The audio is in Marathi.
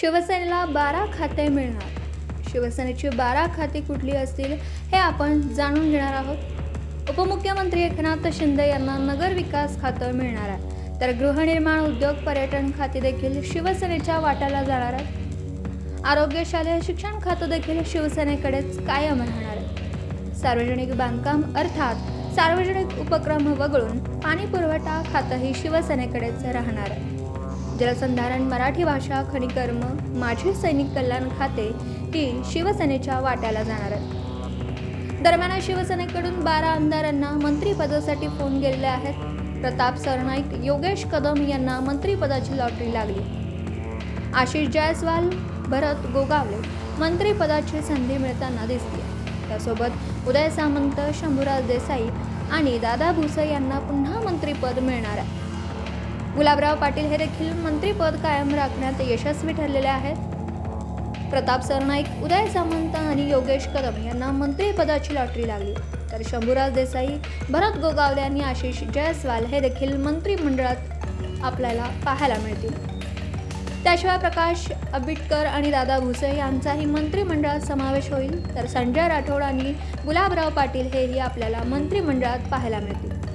शिवसेनेला बारा खाते मिळणार. शिवसेनेची बारा खाती कुठली असतील हे आपण जाणून घेणार आहोत. उपमुख्यमंत्री एकनाथ शिंदे यांना नगर विकास खातं मिळणार आहे. तर गृहनिर्माण उद्योग पर्यटन खाते देखील शिवसेनेच्या वाट्याला जाणार आहे आरोग्य शालेय शिक्षण खातं देखील शिवसेनेकडेच कायम राहणार आहे. सार्वजनिक बांधकाम अर्थात सार्वजनिक उपक्रम वगळून पाणी पुरवठा खातंही शिवसेनेकडेच राहणार आहे. जलसंधारण मराठी भाषा खनिकर्म माजी सैनिक कल्याण खाते ही शिवसेनेच्या वाट्याला जाणार आहे दरम्यान शिवसेनेकडून बारा आमदारांना मंत्रिपदासाठी फोन गेलेले आहेत. प्रताप सरनाईक योगेश कदम यांना मंत्रिपदाची लॉटरी लागली. आशिष जायस्वाल भरत गोगावले मंत्रिपदाची संधी मिळताना दिसते त्यासोबत उदय सामंत शंभूराज देसाई आणि दादा भुसे यांना पुन्हा मंत्रिपद मिळणार आहे. गुलाबराव पाटील हे देखील मंत्रिपद कायम राखण्यात यशस्वी ठरलेले आहेत. प्रताप सरनाईक उदय सामंत आणि योगेश कदम यांना मंत्रिपदाची लॉटरी लागली. तर शंभूराज देसाई भरत गोगावले आणि आशिष जयस्वाल हे देखील मंत्रिमंडळात आपल्याला पाहायला मिळतील. त्याशिवाय प्रकाश आंबेडकर आणि दादा भुसे यांचाही मंत्रिमंडळात समावेश होईल. तर संजय राठोड आणि गुलाबराव पाटील हेही आपल्याला मंत्रिमंडळात पाहायला मिळतील.